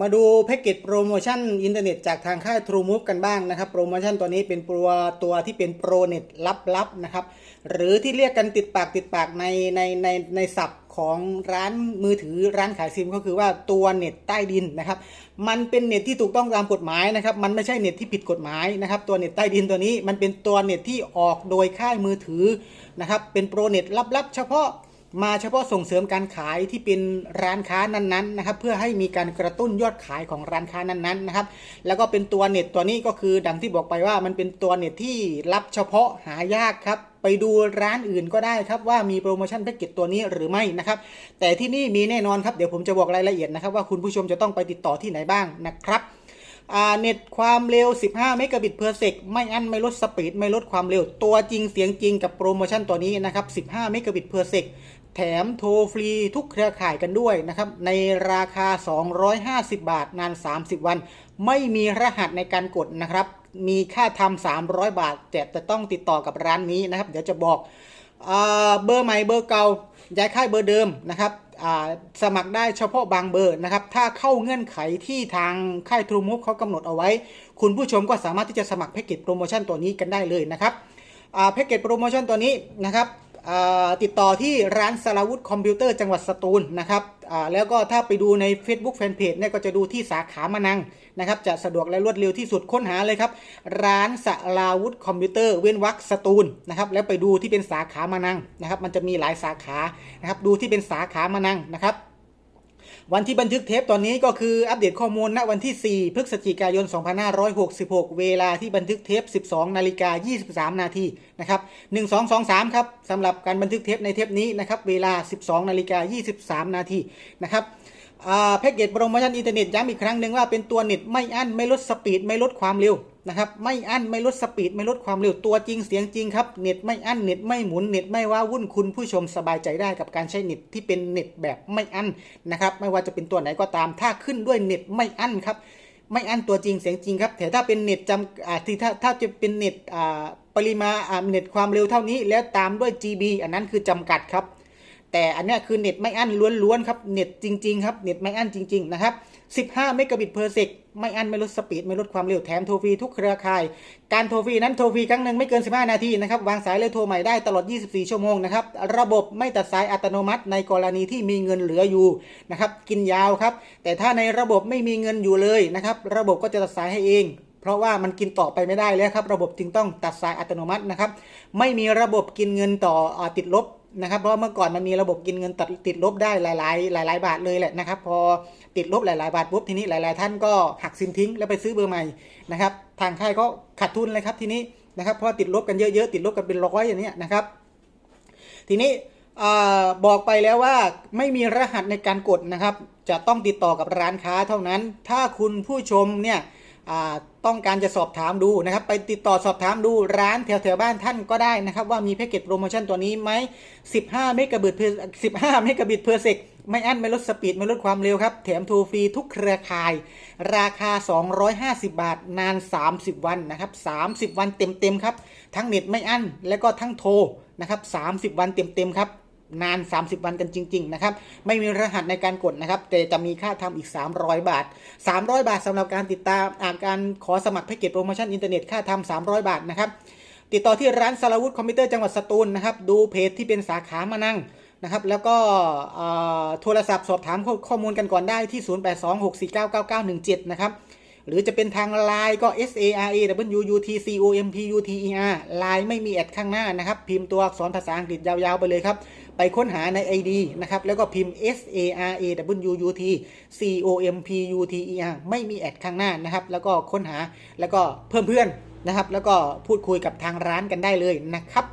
มาดูแพ็กเกจโปรโมชั่นอินเทอร์เน็ตจากทางค่าย TrueMove กันบ้างนะครับ โปรโมชั่นตัวนี้เป็นตัวตัวที่เป็นโปรเน็ตลับๆนะครับ หรือที่เรียกกันติดปากติดปากในในในในศัพท์ของร้านมือถือร้านขายซิมก็คือว่าตัวเน็ตใต้ดินนะครับ มันเป็นเน็ตที่ถูกต้องตามกฎหมายนะครับ มันไม่ใช่เน็ตที่ผิดกฎหมายนะครับ ตัวเน็ตใต้ดินตัวนี้มันเป็นตัวเน็ตที่ออกโดยค่ายมือถือนะครับ เป็นโปรเน็ตลับๆ เฉพาะ มาเฉพาะส่งเสริมการขายที่เป็นร้านค้านั้นๆนะครับ เพื่อให้มีการกระตุ้นยอดขายของร้านค้านั้นๆนะครับ แล้วก็เป็นตัวเน็ตตัวนี้ก็คือดังที่บอกไปว่ามันเป็นตัวเน็ตที่รับเฉพาะหายากครับ ไปดูร้านอื่นก็ได้ครับว่ามีโปรโมชั่นแพ็กเกจตัวนี้หรือไม่นะครับ แต่ที่นี่มีแน่นอนครับเดี๋ยวผมจะบอกรายละเอียดนะครับ ว่าคุณผู้ชมจะต้องไปติดต่อที่ไหนบ้างนะครับเน็ตความเร็ว 15 เมกะบิตเพอร์เซกไม่อั้นไม่ลดสปีดไม่ลดความเร็ว ตัวจริงเสียงจริงกับโปรโมชั่นตัวนี้นะครับ 15 เมกะบิตเพอร์เซก แถมโทรฟรีทุกเครือข่ายกันด้วยนะครับ ในราคา 250 บาทนาน 30 วัน ไม่มีรหัสในการกดนะครับ มีค่าทำ300 บาท แต่จะต้องติดต่อกับร้านนี้นะครับ เดี๋ยวจะบอกอ่าเบอร์ใหม่เบอร์เก่าย้ายค่ายเบอร์เดิมนะครับสมัครได้เฉพาะบางเบอร์นะครับ ถ้าเข้าเงื่อนไขที่ทางค่ายทรูมูฟเขากำหนดเอาไว้ คุณผู้ชมก็สามารถที่จะสมัครแพ็กเกจโปรโมชั่นตัวนี้กันได้เลยนะครับแพ็กเกจโปรโมชั่นตัวนี้นะครับ ติดต่อที่ร้านสราวุธคอมพิวเตอร์จังหวัดสตูลนะครับแล้วก็ถ้าไปดูใน Facebook Fanpage เนี่ยก็จะดูที่สาขามะนังนะครับจะสะดวกและรวดเร็วที่สุดค้นหาเลยครับ ร้านสราวุธคอมพิวเตอร์เว้นวักสตูลนะครับแล้วไปดูที่เป็นสาขามะนังนะครับมันจะมีหลายสาขานะครับดูที่เป็นสาขามะนังนะครับ วันที่บันทึกเทปตอนนี้ก็คืออัปเดตข้อมูลณวันที่ 4 พฤศจิกายน 2566 เวลาที่บันทึกเทป 12 นาฬิกา 23 นาทีนะครับ 1223 ครับสำหรับการบันทึกเทปในเทปนี้นะครับ เวลา 12 นาฬิกา 23 นาทีนะครับ แพ็กเกจโปรโมชั่นอินเทอร์เน็ตย้ำอีกครั้งหนึ่งว่าเป็นตัวเน็ตไม่อั้นไม่ลดสปีดไม่ลดความเร็วนะครับไม่อั้นไม่ลดสปีดไม่ลดความเร็วตัวจริงเสียงจริงครับเน็ตไม่อั้นเน็ตไม่หมุนเน็ตไม่ว้าวุ่นคุณผู้ชมสบายใจได้กับการใช้เน็ตที่เป็นเน็ตแบบไม่อั้นนะครับไม่ว่าจะเป็นตัวไหนก็ตาม ถ้าขึ้นด้วยเน็ตไม่อั้นครับไม่อั้นตัวจริงเสียงจริงครับแต่ถ้าเป็นเน็ตจำอ่าที่ถ้าถ้าจะเป็นเน็ตอ่าปริมาณอ่าเน็ตความเร็วเท่านี้ แล้วตามด้วย GB อันนั้นคือจำกัดครับ แต่อันนี้คือเน็ตไม่อั้นล้วนๆครับเน็ตจริงๆครับเน็ตไม่อั้นจริงๆนะครับ15เมกะบิตเพอร์เซกไม่อั้นไม่ลดสปีดไม่ลดความเร็วแถมโทรฟรีทุกเครือข่าย การโทรฟรีนั้นโทรฟรีครั้งหนึ่งไม่เกิน 15 นาทีนะครับวางสายเลยโทรใหม่ได้ตลอด 24 ชั่วโมงนะครับระบบไม่ตัดสายอัตโนมัติในกรณีที่มีเงินเหลืออยู่นะครับกินยาวครับ แต่ถ้าในระบบไม่มีเงินอยู่เลยนะครับระบบก็จะตัดสายให้เองเพราะว่ามันกินต่อไปไม่ได้แล้วครับ ระบบจึงต้องตัดสายอัตโนมัตินะครับ ไม่มีระบบกินเงินต่ออติดลบ นะครับ เพราะเมื่อก่อนมันมีระบบกินเงินตัดติดลบได้หลาย ๆ หลาย ๆ บาทเลยแหละนะครับ พอติดลบหลาย ๆ บาทปุ๊บทีนี้หลาย ๆ ท่านก็หักซิมทิ้งแล้วไปซื้อเบอร์ใหม่นะครับ ทางค่ายก็ขาดทุนเลยครับทีนี้นะครับเพราะติดลบกันเยอะ ๆ ติดลบกันเป็นร้อยอย่างเนี้ยนะครับ ทีนี้บอกไปแล้วว่าไม่มีรหัสในการกดนะครับ จะต้องติดต่อกับร้านค้าเท่านั้น ถ้าคุณผู้ชมเนี่ย ต้องการจะสอบถามดูนะครับ ไปติดต่อสอบถามดูร้านแถวๆบ้านท่านก็ได้นะครับ ว่ามีแพ็กเกจโปรโมชั่นตัวนี้ไหม 15 เมกะบิตเพอร์15 เมกะบิตเพอร์เซกไม่อั้นไม่ลดสปีด ไม่ลดความเร็วครับ แถมโทรฟรีทุกเครือข่าย ราคา 250 บาท นาน 30 วันนะครับ 30 วันเต็มๆครับ ทั้งเน็ตไม่อั้น และก็ทั้งโทรนะครับ 30 วันเต็มๆครับ นาน 30 วันกันจริง ๆ นะครับ ไม่มีรหัสในการกดนะครับ แต่จะมีค่าทำอีก 300 บาท 300 บาทสำหรับการติดตามอ่าการขอสมัครแพ็กเกจโปรโมชั่นอินเทอร์เน็ตค่าทำ300 บาทนะครับ ติดต่อที่ร้านสารวุฒิคอมพิวเตอร์จังหวัดสตูลนะครับ ดูเพจที่เป็นสาขามานั่งนะครับ แล้วก็โทรศัพท์สอบถามข้อข้อมูลกันก่อนได้ที่ 0826499917 นะครับ หรือจะเป็นทางไลน์ก็ S A R A W U T C O M P U T E R ไลน์ไม่มีแอดข้างหน้านะครับ พิมพ์ตัวอักษรภาษาอังกฤษยาวๆไปเลยครับ ไปค้นหาใน ID นะครับ แล้วก็พิมพ์ S A R A W U T C O M P U T E R ไม่มีแอดข้างหน้านะครับ แล้วก็ค้นหาแล้วก็เพิ่มเพื่อนนะครับ แล้วก็พูดคุยกับทางร้านกันได้เลยนะครับ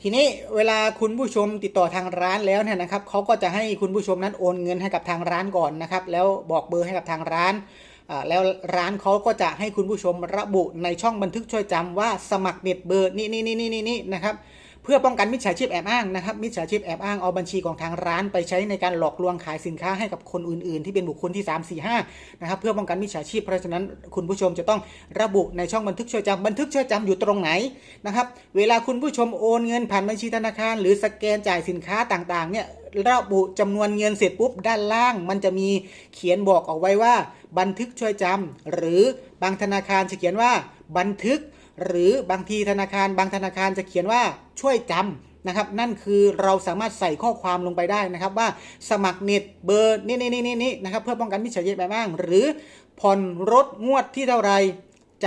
ทีนี้เวลาคุณผู้ชมติดต่อทางร้านแล้วเนี่ยนะครับเขาก็จะให้คุณผู้ชมนั้นโอนเงินให้กับทางร้านก่อนนะครับ แล้วบอกเบอร์ให้กับทางร้านแล้วร้านเขาก็จะให้คุณผู้ชมระบุในช่องบันทึกช่วยจำว่าสมัครเน็ตเบอร์นี่นี่นี่นี่นี่นะครับ เพื่อป้องกันมิจฉาชีพแอบอ้างนะครับมิจฉาชีพแอบอ้างเอาบัญชีของทางร้านไปใช้ในการหลอกลวงขายสินค้าให้กับคนอื่น ๆ ที่เป็นบุคคลที่ 3 4 5นะครับเพื่อป้องกันมิจฉาชีพเพราะฉะนั้นคุณผู้ชมจะต้องระบุในช่องบันทึกช่วยจำบันทึกช่วยจำอยู่ตรงไหนนะครับเวลาคุณผู้ชมโอนเงินผ่านบัญชีธนาคาร หรือสแกนจ่ายสินค้าต่างๆเนี่ยระบุจำนวนเงินเสร็จปุ๊บด้านล่าง มันจะมีเขียนบอกเอาไว้ว่า บันทึกช่วยจำหรือบางธนาคารจะเขียนว่าบันทึก หรือบางทีธนาคารบางธนาคารจะเขียนว่าช่วยจำนะครับ นั่นคือเราสามารถใส่ข้อความลงไปได้นะครับ ว่าสมัครเน็ตเบอร์นี่นี่นี่นี่นะครับเพื่อป้องกันมิจฉาชีพแบบบ้าง หรือผ่อนรถงวดที่เท่าไหร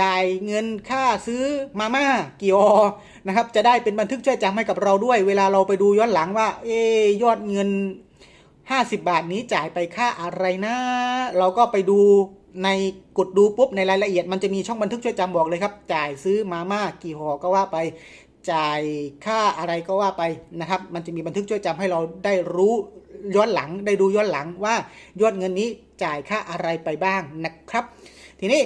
จ่ายเงินค่าซื้อมาม่ากี่ออนะครับ จะได้เป็นบันทึกช่วยจำให้กับเราด้วย เวลาเราไปดูย้อนหลังว่า เอยยอดเงิน 50 บาทนี้จ่ายไปค่าอะไรนะ เราก็ไปดู ในกดดูปุ๊บในรายละเอียดมันจะมีช่องบันทึกช่วยจำบอกเลยครับ จ่ายซื้อมาม่ากี่ห่อก็ว่าไป จ่ายค่าอะไรก็ว่าไปนะครับ มันจะมีบันทึกช่วยจำให้เราได้รู้ย้อนหลังได้ดูย้อนหลังว่ายอดเงินนี้จ่ายค่าอะไรไปบ้างนะครับ ทีนี้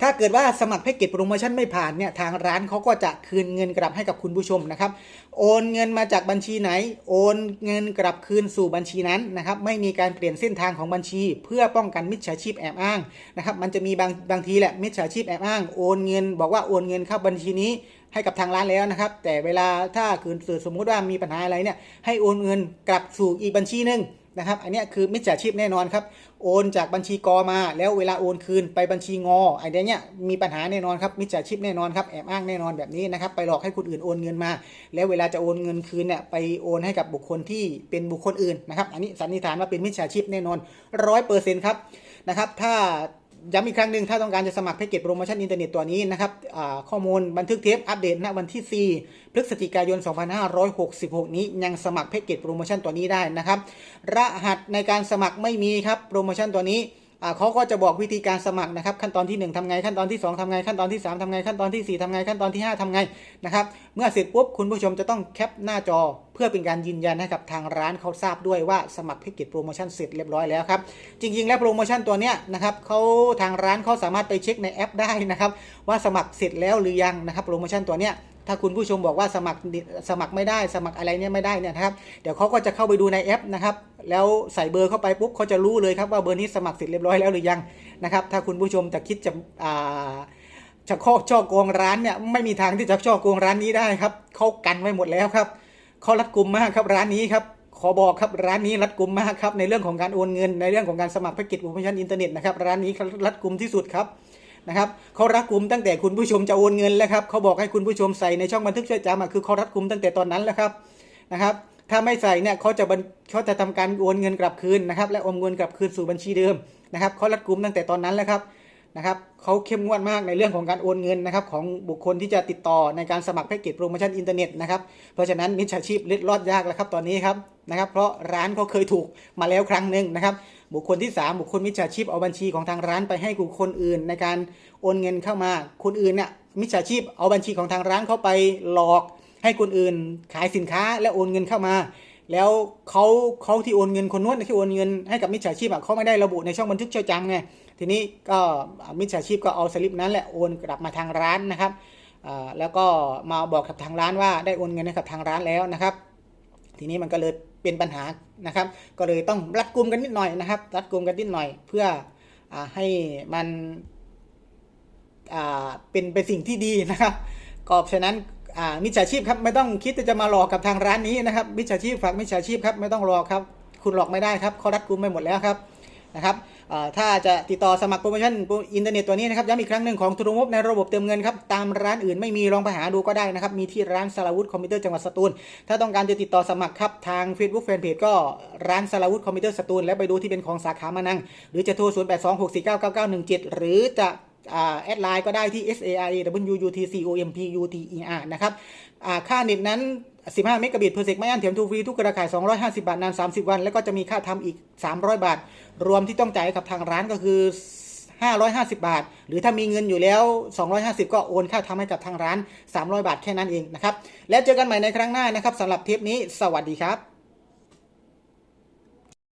ถ้าเกิดว่าสมัครแพ็กเกจโปรโมชั่นไม่ผ่านเนี่ยทางร้านเขาก็จะคืนเงินกลับให้กับคุณผู้ชมนะครับ โอนเงินมาจากบัญชีไหน โอนเงินกลับคืนสู่บัญชีนั้นนะครับไม่มีการเปลี่ยนเส้นทางของบัญชี เพื่อป้องกันมิจฉาชีพแอบอ้างนะครับมันจะมีบางบางทีแหละมิจฉาชีพแอบอ้างโอนเงิน บอกว่าโอนเงินเข้าบัญชีนี้ให้กับทางร้านแล้วนะครับ แต่เวลาถ้าคือสมมุติว่ามีปัญหาอะไรเนี่ยให้โอนเงินกลับสู่อีกบัญชีหนึ่ง นะครับ อันนี้คือมิจฉาชีพแน่นอนครับ โอนจากบัญชีกอมา แล้วเวลาโอนคืนไปบัญชีงอไอ้เนี้ยมีปัญหาแน่นอนครับ มิจฉาชีพแน่นอนครับ แอบอ้างแน่นอนแบบนี้นะครับ ไปหลอกให้คนอื่นโอนเงินมา แล้วเวลาจะโอนเงินคืนเนี่ย ไปโอนให้กับบุคคลที่เป็นบุคคลอื่นนะครับ อันนี้สันนิษฐานว่าเป็นมิจฉาชีพแน่นอนร้อยเปอร์เซ็นต์ครับ นะครับ ถ้า ย้ำอีกครั้งหนึ่งถ้าต้องการจะสมัครแพ็กเกจโปรโมชั่นอินเทอร์เน็ตตัวนี้นะครับข้อมูลบันทึกเทปอัปเดตณวันที่ 4 พฤศจิกายน 2566 นี้ยังสมัครแพ็กเกจโปรโมชั่นตัวนี้ได้นะครับ รหัสในการสมัครไม่มีครับโปรโมชั่นตัวนี้ เขาก็จะบอกวิธีการสมัครนะครับ ขั้นตอนที่ 1ทำไง ขั้นตอนที่ 2ทำไง ขั้นตอนที่ 3ทำไง ขั้นตอนที่ 4ทำไง ขั้นตอนที่ 5ทำไงนะครับ เมื่อเสร็จปุ๊บคุณผู้ชมจะต้องแคปหน้าจอ เพื่อเป็นการยืนยันให้กับทางร้านเขาทราบด้วยว่าสมัครแพ็กเกจโปรโมชั่นเสร็จเรียบร้อยแล้วครับ จริง ๆ แล้วโปรโมชั่นตัวเนี้ยนะครับเขาทางร้านเขาสามารถไปเช็คในแอปได้นะครับว่าสมัครเสร็จแล้วหรือยังนะครับโปรโมชั่นตัวเนี้ย ถ้าคุณผู้ชมบอกว่าสมัครสมัครไม่ได้สมัครอะไรเนี่ยไม่ได้เนี่ยนะครับเดี๋ยวเขาก็จะเข้าไปดูในแอปนะครับแล้วใส่เบอร์เข้าไปปุ๊บเขาจะรู้เลยครับว่าเบอร์นี้สมัครเสร็จเรียบร้อยแล้วหรือยังนะครับถ้าคุณผู้ชมจะคิดจะอ่าจะข้อช่อโกงร้านเนี่ยไม่มีทางที่จะช่อโกงร้านนี้ได้ครับเขากันไว้หมดแล้วครับเขารัดกุมมากครับร้านนี้ครับขอบอกครับร้านนี้รัดกุมมากครับในเรื่องของการโอนเงิน ในเรื่องของการสมัครแพ็กเกจโปรโมชั่นอินเทอร์เน็ตนะครับร้านนี้รัดกุมที่สุดครับ นะครับเขารัดกุมตั้งแต่คุณผู้ชมจะโอนเงินแล้วครับเขาบอกให้คุณผู้ชมใส่ในช่องบันทึกช่วยจำอะคือเขารัดกุมตั้งแต่ตอนนั้นแล้วครับนะครับ ถ้าไม่ใส่เนี่ยเขาจะเขาจะทำการโอนเงินกลับคืนนะครับ และอนเงินกลับคืนสู่บัญชีเดิมนะครับเขารัดกุมตั้งแต่ตอนนั้นแล้วครับนะครับเขาเข้มงวดมากในเรื่องของการโอนเงินนะครับของบุคคลที่จะติดต่อในการสมัครแพ็กเกจโปรโมชั่นอินเทอร์เน็ตนะครับเพราะฉะนั้นมิจฉาชีพเล็ดรอดยากแล้วครับตอนนี้ครับนะครับ เพราะร้านเขาเคยถูกมาแล้วครั้งหนึ่งนะครับ บุคคลที่ 3 บุคคลมิจฉาชีพเอาบัญชีของทางร้านไปให้บุคคลอื่น ในการโอนเงินเข้ามา คนอื่นเนี่ยมิจฉาชีพเอาบัญชีของทางร้านเข้าไปหลอก ให้คนอื่น ขายสินค้าและโอนเงินเข้ามา แล้วเขาเขาที่โอนเงินคนนู้นที่โอนเงินให้กับมิจฉาชีพอะเขาไม่ได้ระบุในช่องบันทึกช่วยจำไงทีนี้ก็มิจฉาชีพก็เอาสลิปนั้นแหละโอนกลับมาทางร้านนะครับแล้วก็มาบอกกับทางร้านว่าได้โอนเงินให้กับทางร้านแล้วนะครับ ทีนี้มันก็เลย เป็นปัญหานะครับ ก็เลยต้องรัดกุมกันนิดหน่อยนะครับ รัดกุมกันนิดหน่อย เพื่ออให้มันเป็นเป็นสิ่งที่ดีนะครับ ก็ฉะนั้นมิจฉาชีพครับไม่ต้องคิดจะมาหลอกกับทางร้านนี้นะครับมิจฉาชีพฝากมิจฉาชีพครับไม่ต้องรอครับ คุณหลอกไม่ได้ครับเขารัดกุมไปหมดแล้วครับนะครับ ถ้าจะติดต่อสมัครโปรโมชั่นอินเทอร์เน็ตตัวนี้นะครับย้ำอีกครั้งหนึ่งของทรูมบในระบบเติมเงินครับตามร้านอื่นไม่มีลองไปหาดูก็ได้นะครับมีที่ร้านสารวุฒคอมพิวเตอร์จังหวัดสตูล ถ้าต้องการจะติดต่อสมัครครับทาง Facebook Fanpage ก็ร้านสารวุฒคอมพิวเตอร์สตูลและไปดูที่เป็นของสาขามานัง หรือจะโทร 0 8 2 6 4 9 9 9 1 7 หรือจะอ่าแอดไลน์ก็ได้ที่ S A R A W U T C O M P U T E R นะครับค่าเน็ตนั้น 15 เมกะบิตเพอร์เซกไม่อั้นเถียมทูฟรีทุกกระข่าย 250 บาท นาน 30 วัน แล้วก็จะมีค่าทำอีก 300 บาท รวมที่ต้องจ่ายกับทางร้านก็คือ 550 บาท หรือถ้ามีเงินอยู่แล้ว 250 ก็โอนค่าทำให้กับทางร้าน 300 บาทแค่นั้นเองนะครับ แล้วเจอกันใหม่ในครั้งหน้านะครับสำหรับเทปนี้ สวัสดีครับ